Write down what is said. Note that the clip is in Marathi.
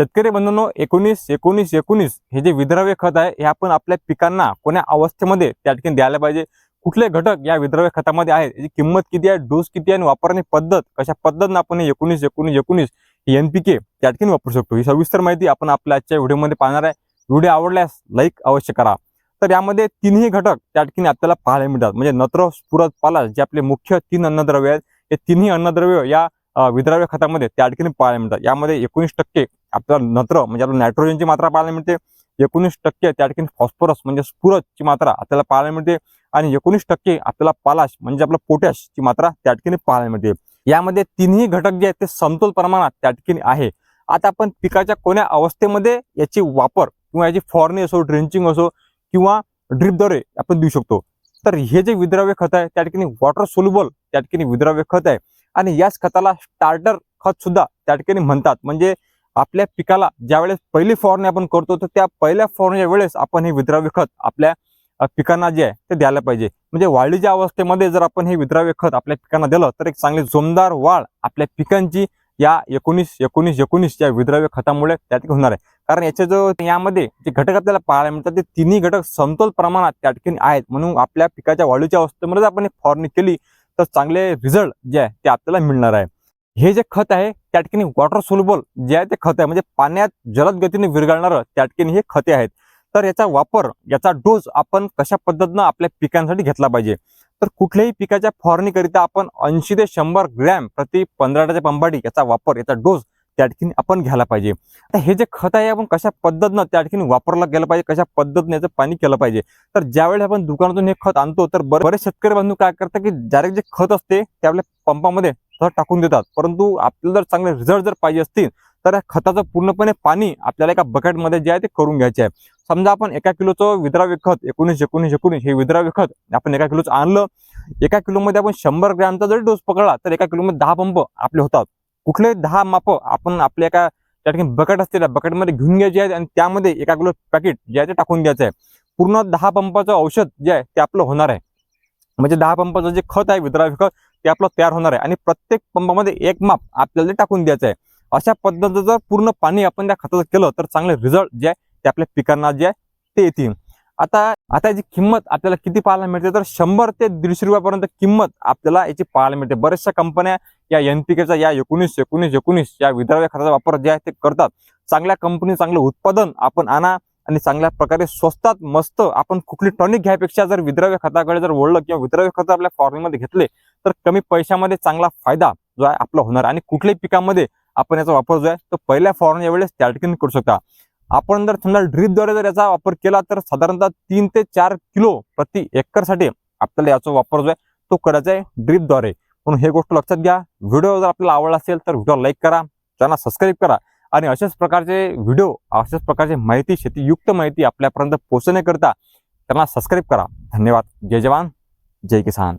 शेतकरी बंधूंनो एकोणीस एकोणीस एकोणीस हे जे विद्रव्य खत आहे हे आपण आपल्या पिकांना कोण्या अवस्थेमध्ये त्या ठिकाणी द्यायला पाहिजे? कुठले घटक या विद्रव्य खतामध्ये आहेत? याची किंमत किती आहे? डोस किती आहे? आणि वापरण्याची पद्धत कशा पद्धतीनं आपण हे एकोणीस एकोणीस एकोणीस एनपीके त्या ठिकाणी वापरू शकतो? ही सविस्तर माहिती आपण आपल्या आजच्या व्हिडिओमध्ये पाहणार आहे. व्हिडिओ आवडल्यास लाईक अवश्य करा. तर यामध्ये तीनही घटक त्या ठिकाणी आपल्याला पाहायला मिळतात. म्हणजे नत्र स्फुरत पालास जे आपले मुख्य तीन अन्नद्रव्य आहेत हे तिन्ही अन्नद्रव्य या विद्राव्य खतामध्ये त्या ठिकाणी पाहायला मिळतात. यामध्ये एकोणीस टक्के आपल्याला नत्र म्हणजे आपल्याला नायट्रोजनची मात्रा पाहायला मिळते. एकोणीस टक्के त्या ठिकाणी फॉस्फरस म्हणजे स्फुरसची मात्रा आपल्याला पाहायला मिळते. आणि एकोणीस टक्के आपल्याला पालाश म्हणजे आपला पोटॅशची मात्रा त्या ठिकाणी पाहायला मिळते. यामध्ये तिन्ही घटक जे आहेत ते समतोल प्रमाणात त्या ठिकाणी आहे. आता आपण पिकाच्या कोण्या अवस्थेमध्ये याची वापर किंवा याची फॉरणी असो ड्रेंचिंग असो किंवा ड्रिपद्वारे आपण देऊ शकतो. तर हे जे विद्राव्य खत आहे त्या ठिकाणी वॉटर सोल्युबल त्या ठिकाणी विद्राव्य खत आहे. आणि याच खताला स्टार्टर खत सुद्धा त्या ठिकाणी म्हणतात. म्हणजे आपल्या पिकाला ज्यावेळेस पहिली फवारणी आपण करतो तर त्या पहिल्या फवारणीच्या वेळेस आपण हे विद्राव्य खत आपल्या पिकांना जे आहे ते द्यायला पाहिजे. म्हणजे वाढीच्या अवस्थेमध्ये जर आपण हे विद्राव्य खत आपल्या पिकांना दिलं तर एक चांगली जोमदार वाढ आपल्या पिकांची या एकोणीस एकोणीस एकोणीस या विद्राव्य खतामुळे त्या ठिकाणी होणार आहे. कारण याचे जो यामध्ये जे घटक आपल्याला पाहायला मिळतात ते तिन्ही घटक समतोल प्रमाणात त्या ठिकाणी आहेत. म्हणून आपल्या पिकाच्या वाढीच्या अवस्थेमध्ये जर आपण एक फवारणी केली तर चांगले रिझल्ट जे आहे ते आपल्याला मिळणार आहे. हे जे खत आहे त्या ठिकाणी वॉटर सोलबल जे आहे ते खत आहे म्हणजे पाण्यात जलद गतीने विरघळणारं त्या ठिकाणी हे खते आहेत. तर याचा वापर याचा डोस आपण कशा पद्धतीनं आपल्या पिकांसाठी घेतला पाहिजे? तर कुठल्याही पिकाच्या फवारणीकरिता आपण ऐंशी ते शंभर ग्रॅम प्रति पंधराच्या पंबाडी याचा वापर याचा डोस त्या ठिकाणी आपण घ्यायला पाहिजे. आता हे जे खत आहे आपण कशा पद्धतीनं त्या ठिकाणी वापरलं गेलं पाहिजे कशा पद्धतीने याचं पाणी केलं पाहिजे? तर ज्यावेळेस आपण दुकानातून हे खत आणतो तर बरे- बरेच शेतकरी बांधव काय करतात की डायरेक्ट जे खत असते ते आपल्या पंपामध्ये सहज टाकून देतात. परंतु आपल्याला जर चांगले रिझल्ट जर पाहिजे असतील तर या खताचं पूर्णपणे पाणी आपल्याला एका बकेटमध्ये जे आहे ते करून घ्यायचे आहे. समजा आपण एका किलोचं विद्राव्य खत एकोणीस एकोणीस एकोणीस हे विद्राव्य खत आपण एका किलोचं आणलं एका किलोमध्ये आपण शंभर ग्रॅमचा जरी डोस पकडला तर एका किलोमध्ये दहा पंप आपले होतात. कुठले दहा माप आपण आपल्या एका त्या ठिकाणी बकेट असते त्या बकेटमध्ये घेऊन घ्यायचे आहेत आणि त्यामध्ये एका किलो पॅकेट जे आहे ते टाकून द्यायचं आहे. पूर्ण दहा पंपाचं औषध जे आहे ते आपलं होणार आहे. म्हणजे दहा पंपाचं जे खत आहे विद्राव्य खत ते आपलं तयार होणार आहे. आणि प्रत्येक पंपामध्ये एक माप आपल्याला टाकून द्यायचं आहे. अशा पद्धतीचं जर पूर्ण पाणी आपण त्या खताचं केलं तर चांगले रिझल्ट जे आहे ते आपल्या पिकांना जे आहे ते येतील. आता आता याची किंमत आपल्याला किती पाहायला मिळते? तर शंभर ते दीडशे रुपयापर्यंत किंमत आपल्याला याची पाहायला मिळते. बऱ्याचशा कंपन्या या एनपीकेचा या एकोणीस एकोणीस एकोणीस या विद्राव्य खताचा वापर जे आहे ते करतात. चांगल्या कंपनी चांगलं उत्पादन आपण आणा आणि चांगल्या प्रकारे स्वस्तात मस्त आपण कुठली टॉनिक घ्यायपेक्षा जर विद्राव्य खताकडे जर वळलं किंवा विद्राव्य खत आपल्या फॉर्मिंगमध्ये घेतले तर कमी पैशामध्ये चांगला फायदा जो आहे आपला होणार. आणि कुठल्याही पिकामध्ये आपण याचा वापर जो आहे तो पहिल्या फवारण्याच्या वेळेस त्या करू शकता. आपण जर समजा ड्रीपद्वारे जर याचा वापर केला तर साधारणतः तीन ते चार किलो प्रति एकरसाठी आपल्याला याचा वापर जो आहे तो करायचा आहे ड्रीपद्वारे. म्हणून हे गोष्ट लक्षात घ्या. व्हिडिओ जर आपल्याला आवडला असेल तर व्हिडिओ लाईक करा चॅनल सबस्क्राईब करा आणि अशाच प्रकारचे व्हिडिओ अशाच प्रकारचे माहिती शेतीयुक्त माहिती आपल्यापर्यंत पोहोचण्याकरता त्यांना सबस्क्राईब करा. धन्यवाद. जय जवान. जय किसान.